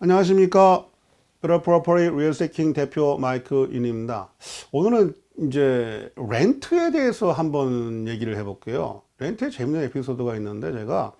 안녕하십니까. 프로퍼리 리얼세킹 대표 마이크 윤입니다. 오늘은 이제 렌트에 대해서 한번 얘기를 해 볼게요. 렌트에 재밌는 에피소드가 있는데 제가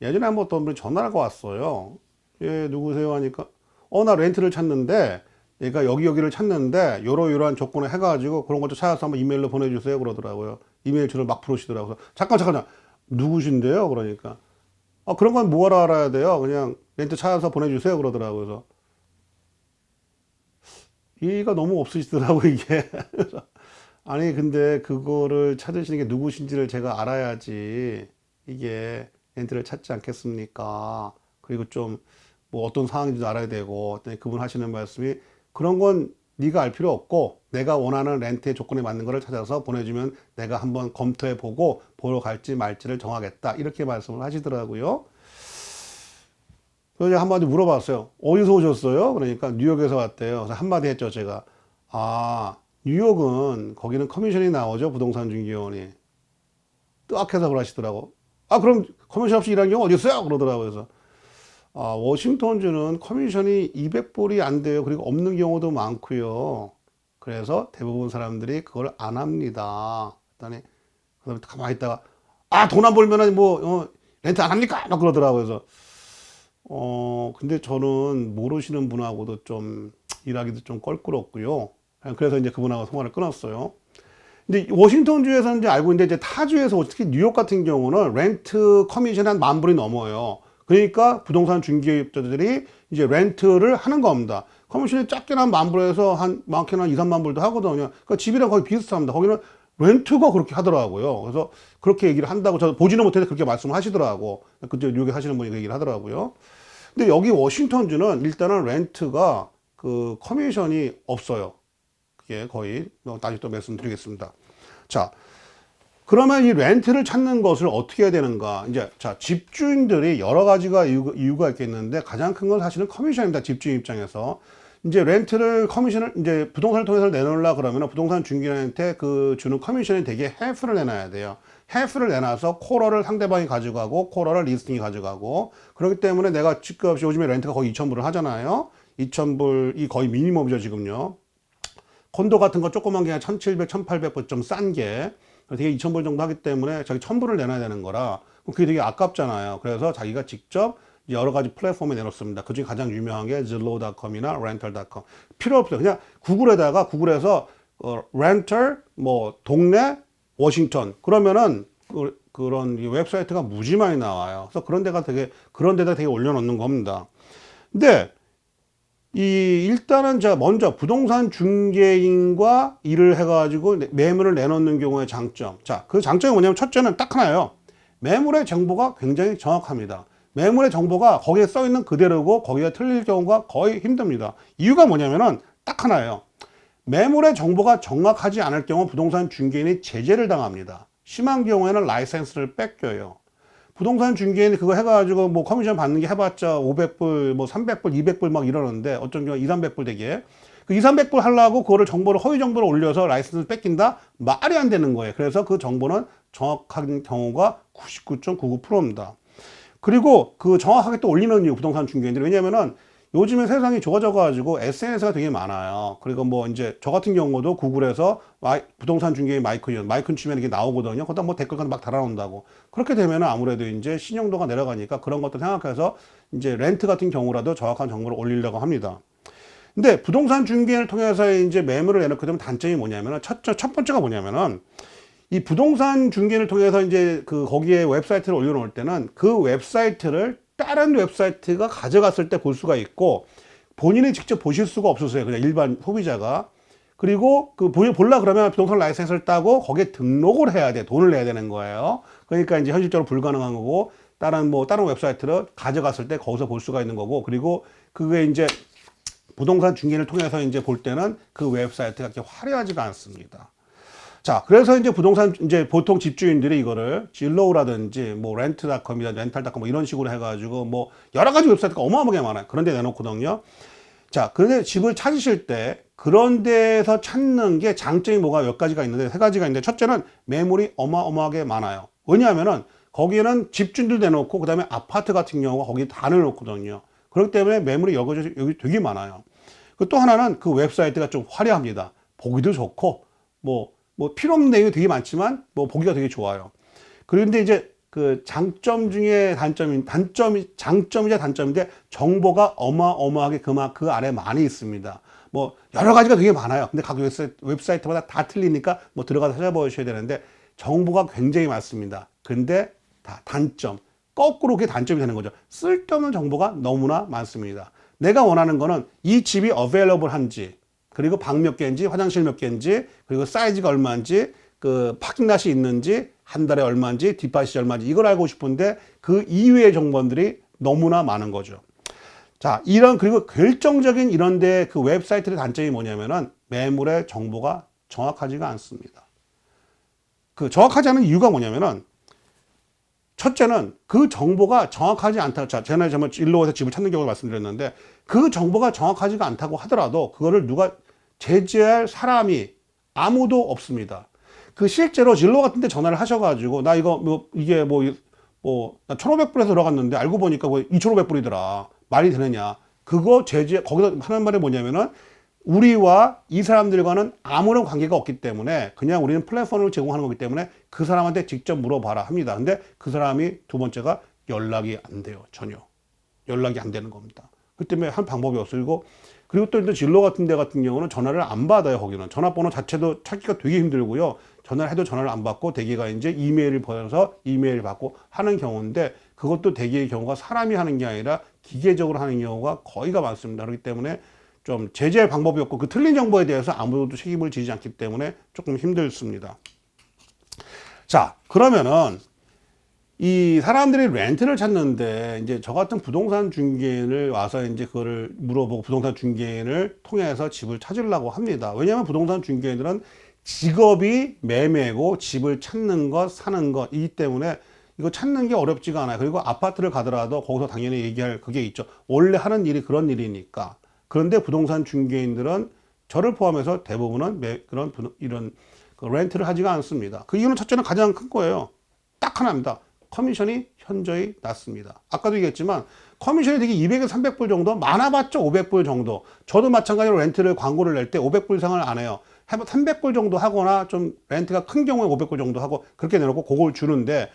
예전에 한번 어떤 분이 전화가 왔어요. 예, 누구세요? 하니까 어, 나 렌트를 찾는데 얘가 여기 여기를 찾는데 요러요러한 조건을 해 가지고 그런 것도 찾아서 한번 이메일로 보내주세요 그러더라고요. 이메일 주를 막 부르시더라고요. 그래서 잠깐 잠깐 누구신데요? 그러니까 아, 그런 건 뭐하러 알아야 돼요? 그냥 렌트 찾아서 보내주세요. 그러더라고요. 이해가 너무 없으시더라고, 이게. 아니, 근데 그거를 찾으시는 게 누구신지를 제가 알아야지 이게 렌트를 찾지 않겠습니까? 그리고 좀 뭐 어떤 상황인지도 알아야 되고, 그분 하시는 말씀이 그런 건 네가 알 필요 없고 내가 원하는 렌트의 조건에 맞는 거를 찾아서 보내주면 내가 한번 검토해 보고 보러 갈지 말지를 정하겠다 이렇게 말씀을 하시더라고요. 그래서 제가 한마디 물어봤어요. 어디서 오셨어요? 그러니까 뉴욕에서 왔대요. 그래서 한마디 했죠 제가. 아 뉴욕은 거기는 커미션이 나오죠 부동산 중개원이. 뜨악해서 그러시더라고. 아 그럼 커미션 없이 일하는 경우 어디 있어요? 그러더라고요. 그래서 아, 워싱턴주는 커미션이 200불이 안 돼요. 그리고 없는 경우도 많고요. 그래서 대부분 사람들이 그걸 안 합니다. 그다음에 가만히 있다가 아 돈 안 벌면은 뭐 어, 렌트 안 합니까? 막 그러더라고요. 그래서 어 근데 저는 모르시는 분하고도 좀 일하기도 좀 껄끄럽고요. 그래서 이제 그분하고 통화를 끊었어요. 근데 워싱턴주에서는 이제 알고 있는데 이제 타주에서 특히 뉴욕 같은 경우는 렌트 커미션이 한만 불이 넘어요. 그러니까 부동산 중개업자들이 이제 렌트를 하는 겁니다. 커미션이 작게는 한만 불에서 한 많게는 한 2, 3만 불도 하거든요. 그러니까 집이랑 거의 비슷합니다. 거기는 렌트가 그렇게 하더라고요. 그래서 그렇게 얘기를 한다고 저 보지는 못했는데 그렇게 말씀을 하시더라고. 그때 뉴욕에 사시는 분이 그 얘기를 하더라고요. 근데 여기 워싱턴주는 일단은 렌트가 그 커미션이 없어요. 그게 거의 나중에 또 말씀드리겠습니다. 자, 그러면 이 렌트를 찾는 것을 어떻게 해야 되는가? 이제 자 집주인들이 여러 가지가 이유, 이유가 있겠는데 가장 큰 건 사실은 커미션입니다. 집주인 입장에서 이제 렌트를 커미션을 이제 부동산을 통해서 내놓으려 그러면 부동산 중개한테 그 주는 커미션이 되게 해프를 내놔야 돼요. 해프를 내놔서 코러를 상대방이 가져가고 코러를 리스팅이 가져가고 그렇기 때문에 내가 집값이 요즘에 렌트가 거의 2,000불을 하잖아요. 2,000불이 거의 미니멈이죠 지금요. 콘도 같은 거 조그만 게 1,700, 1,800불 좀 싼 게 되게 2,000불 정도 하기 때문에 자기 1,000불을 내놔야 되는 거라 그게 되게 아깝잖아요. 그래서 자기가 직접 여러 가지 플랫폼에 내놓습니다. 그 중에 가장 유명한 게 zillow.com이나 rental.com. 필요 없어요. 그냥 구글에다가 구글에서 어, rental 뭐 동네 워싱턴 그러면은 그, 그런 이 웹사이트가 무지 많이 나와요. 그래서 그런 데가 되게 그런 데다 되게 올려놓는 겁니다. 근데 이 일단은 자 먼저 부동산 중개인과 일을 해가지고 매물을 내놓는 경우의 장점. 자, 그 장점이 뭐냐면 첫째는 딱 하나예요. 매물의 정보가 굉장히 정확합니다. 매물의 정보가 거기에 써 있는 그대로고 거기가 틀릴 경우가 거의 힘듭니다. 이유가 뭐냐면은 딱 하나예요. 매물의 정보가 정확하지 않을 경우 부동산 중개인이 제재를 당합니다. 심한 경우에는 라이센스를 뺏겨요. 부동산 중개인이 그거 해가지고 뭐 커미션 받는 게 해봤자 500불, 뭐 300불, 200불 막 이러는데 어떤 경우 2, 300불 되게 그 2, 300불 하려고 그거를 정보를 허위 정보를 올려서 라이센스를 뺏긴다? 말이 안 되는 거예요. 그래서 그 정보는 정확한 경우가 99.99%입니다. 그리고 그 정확하게 또 올리는 이유 부동산 중개인들이 왜냐면은 요즘에 세상이 좋아져 가지고 SNS가 되게 많아요. 그리고 뭐 이제 저 같은 경우도 구글에서 마이, 부동산 중개인 마이크윤, 마이크 치면 이게 나오거든요. 거기다 뭐 댓글 막 달아놓는다고. 그렇게 되면은 아무래도 이제 신용도가 내려가니까 그런 것도 생각해서 이제 렌트 같은 경우라도 정확한 정보를 올리려고 합니다. 근데 부동산 중개인을 통해서 이제 매물을 내놓게 되면 단점이 뭐냐면은 첫, 첫 번째가 뭐냐면은 이 부동산 중개를 통해서 이제 그 거기에 웹사이트를 올려놓을 때는 그 웹사이트를 다른 웹사이트가 가져갔을 때 볼 수가 있고 본인이 직접 보실 수가 없었어요. 그냥 일반 소비자가. 그리고 그 볼라 그러면 부동산 라이센스를 따고 거기에 등록을 해야 돼. 돈을 내야 되는 거예요. 그러니까 이제 현실적으로 불가능한 거고 다른 뭐 다른 웹사이트를 가져갔을 때 거기서 볼 수가 있는 거고 그리고 그게 이제 부동산 중개를 통해서 이제 볼 때는 그 웹사이트가 그렇게 화려하지가 않습니다. 자, 그래서 이제 부동산 이제 보통 집주인들이 이거를 진로우라든지 뭐 렌트닷컴이나 렌탈닷컴 뭐 이런 식으로 해가지고 뭐 여러 가지 웹사이트가 어마어마하게 많아요. 그런 데 내놓거든요. 자, 그런데 집을 찾으실 때 그런 데서 찾는 게 장점이 뭐가 몇 가지가 있는데 세 가지가 있는데 첫째는 매물이 어마어마하게 많아요. 왜냐하면은 거기에는 집주인들 내놓고 그 다음에 아파트 같은 경우가 거기 다 내놓거든요. 그렇기 때문에 매물이 여기 여기 되게 많아요. 그 또 하나는 그 웹사이트가 좀 화려합니다. 보기도 좋고 뭐 뭐 필요 없는 내용이 되게 많지만 뭐 보기가 되게 좋아요. 그런데 이제 그 장점 중에 단점인 단점이 장점이자 단점인데 정보가 어마어마하게 그만 그 아래 많이 있습니다. 뭐 여러 가지가 되게 많아요. 근데 각 웹사이트, 웹사이트마다 다 틀리니까 뭐 들어가서 찾아보셔야 되는데 정보가 굉장히 많습니다. 근데 다 단점 거꾸로 그게 단점이 되는 거죠. 쓸데없는 정보가 너무나 많습니다. 내가 원하는 거는 이 집이 available 한지 그리고 방 몇 개인지 화장실 몇 개인지 그리고 사이즈가 얼마인지 그 파킹낫이 있는지 한 달에 얼마인지 뒷밭이 얼마인지 이걸 알고 싶은데 그 이외의 정보들이 너무나 많은 거죠. 자, 이런 그리고 결정적인 이런데 그 웹사이트의 단점이 뭐냐면은 매물의 정보가 정확하지가 않습니다. 그 정확하지 않은 이유가 뭐냐면은 첫째는 그 정보가 정확하지 않다. 자, 제가 정말 일로에서 집을 찾는 경우를 말씀드렸는데 그 정보가 정확하지가 않다고 하더라도 그거를 누가 제재할 사람이 아무도 없습니다. 그 실제로 진로 같은 데 전화를 하셔가지고 나 이거 뭐 이게 뭐 뭐 나 1,500불에서 들어갔는데 알고 보니까 뭐 2,500불이더라. 말이 되느냐. 그거 제재 거기서 하는 말이 뭐냐면은 우리와 이 사람들과는 아무런 관계가 없기 때문에 그냥 우리는 플랫폼을 제공하는 거기 때문에 그 사람한테 직접 물어봐라 합니다. 근데 그 사람이 두 번째가 연락이 안 돼요. 전혀. 연락이 안 되는 겁니다. 그 때문에 한 방법이 없어요. 그리고 또 이제 진로 같은 데 같은 경우는 전화를 안 받아요. 거기는 전화번호 자체도 찾기가 되게 힘들고요. 전화를 해도 전화를 안 받고 대개가 이제 이메일을 보내서 이메일 받고 하는 경우인데 그것도 대개의 경우가 사람이 하는 게 아니라 기계적으로 하는 경우가 거의가 많습니다. 그렇기 때문에 좀 제재할 방법이 없고 그 틀린 정보에 대해서 아무도 책임을 지지 않기 때문에 조금 힘들습니다. 자, 그러면은 이 사람들이 렌트를 찾는데 이제 저 같은 부동산 중개인을 와서 이제 그거를 물어보고 부동산 중개인을 통해서 집을 찾으려고 합니다. 왜냐하면 부동산 중개인들은 직업이 매매고 집을 찾는 것, 사는 것이기 때문에 이거 찾는 게 어렵지가 않아요. 그리고 아파트를 가더라도 거기서 당연히 얘기할 그게 있죠. 원래 하는 일이 그런 일이니까. 그런데 부동산 중개인들은 저를 포함해서 대부분은 매, 그런 부- 이런 그 렌트를 하지가 않습니다. 그 이유는 첫째는 가장 큰 거예요. 딱 하나입니다. 커미션이 현저히 낮습니다. 아까도 얘기했지만 커미션이 되게 200에서 300불 정도, 많아봤자 500불 정도. 저도 마찬가지로 렌트를 광고를 낼 때 500불 이상을 안 해요. 300불 정도 하거나 좀 렌트가 큰 경우에 500불 정도 하고 그렇게 내놓고 그걸 주는데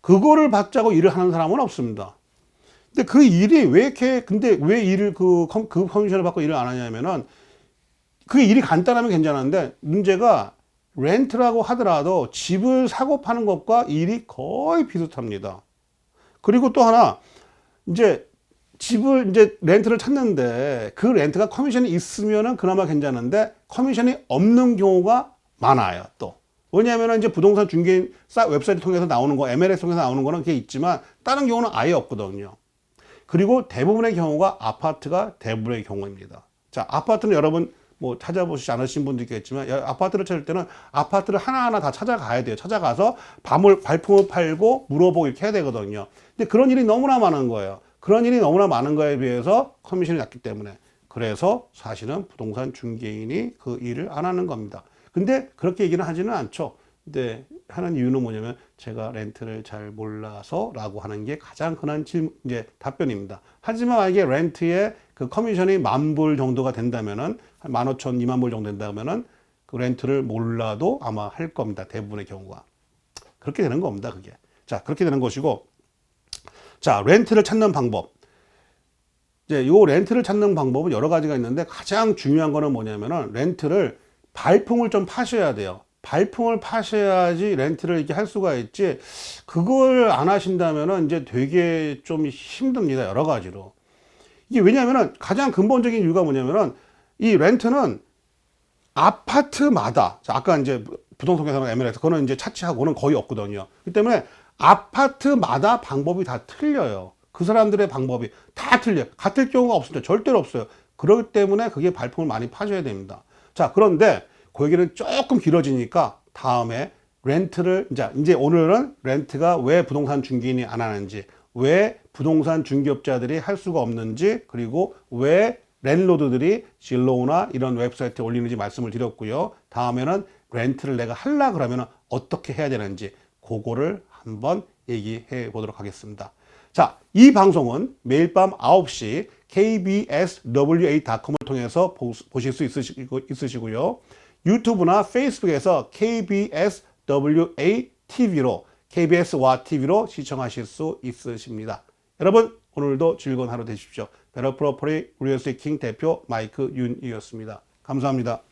그거를 받자고 일을 하는 사람은 없습니다. 근데 그 일이 왜 이렇게 근데 왜 일을 그, 커- 그 커미션을 받고 일을 안 하냐면은 그 일이 간단하면 괜찮은데 문제가 렌트라고 하더라도 집을 사고 파는 것과 일이 거의 비슷합니다. 그리고 또 하나 이제 집을 이제 렌트를 찾는데 그 렌트가 커미션이 있으면은 그나마 괜찮은데 커미션이 없는 경우가 많아요 또. 왜냐하면 이제 부동산 중개인 사- 웹사이트 통해서 나오는 거 MLS 통해서 나오는 거는 그게 있지만 다른 경우는 아예 없거든요. 그리고 대부분의 경우가 아파트가 대부분의 경우입니다. 자 아파트는 여러분 뭐 찾아보시지 않으신 분도 있겠지만 야- 아파트를 찾을 때는 아파트를 하나하나 다 찾아가야 돼요 찾아가서 밤을 발품을 팔고 물어보고 이렇게 해야 되거든요 근데 그런 일이 너무나 많은 거예요 그런 일이 너무나 많은 거에 비해서 커미션이 낮기 때문에 그래서 사실은 부동산 중개인이 그 일을 안 하는 겁니다. 근데 그렇게 얘기는 하지는 않죠. 근데 하는 이유는 뭐냐면 제가 렌트를 잘 몰라서 라고 하는 게 가장 흔한 질문, 이제 답변입니다. 하지만 만약에 렌트의 그 커미션이 만 불 정도가 된다면은 한 만 오천, 이만 불 정도 된다면은 그 렌트를 몰라도 아마 할 겁니다. 대부분의 경우가. 그렇게 되는 겁니다. 그게. 자, 그렇게 되는 것이고 자, 렌트를 찾는 방법. 이제 요 렌트를 찾는 방법은 여러 가지가 있는데 가장 중요한 거는 뭐냐면은 렌트를 발품을 좀 파셔야 돼요. 발품을 파셔야지 렌트를 이렇게 할 수가 있지. 그걸 안 하신다면은 이제 되게 좀 힘듭니다. 여러 가지로. 이게 왜냐면은 가장 근본적인 이유가 뭐냐면은 이 렌트는 아파트마다 자, 아까 이제 부동산 회사나 MLS 그거는 이제 차치하고는 거의 없거든요. 그렇기 때문에 아파트마다 방법이 다 틀려요. 그 사람들의 방법이 다 틀려요. 같을 경우가 없습니다. 절대로 없어요. 그렇기 때문에 그게 발품을 많이 파셔야 됩니다. 자, 그런데 그 얘기는 조금 길어지니까 다음에 렌트를 이제 이제 오늘은 렌트가 왜 부동산 중개인이 안 하는지, 왜 부동산 중개업자들이 할 수가 없는지, 그리고 왜 랜로드들이 진로우나 이런 웹사이트에 올리는지 말씀을 드렸고요. 다음에는 렌트를 내가 할라 그러면 어떻게 해야 되는지 그거를 한번 얘기해 보도록 하겠습니다. 자, 이 방송은 매일 밤 9시 kbswa.com을 통해서 보, 보실 수 있으시고, 있으시고요. 유튜브나 페이스북에서 kbswa TV로 KBS와 TV로 시청하실 수 있으십니다. 여러분 오늘도 즐거운 하루 되십시오. 베러프로퍼리 리얼스테이킹 대표 마이크 윤이었습니다. 감사합니다.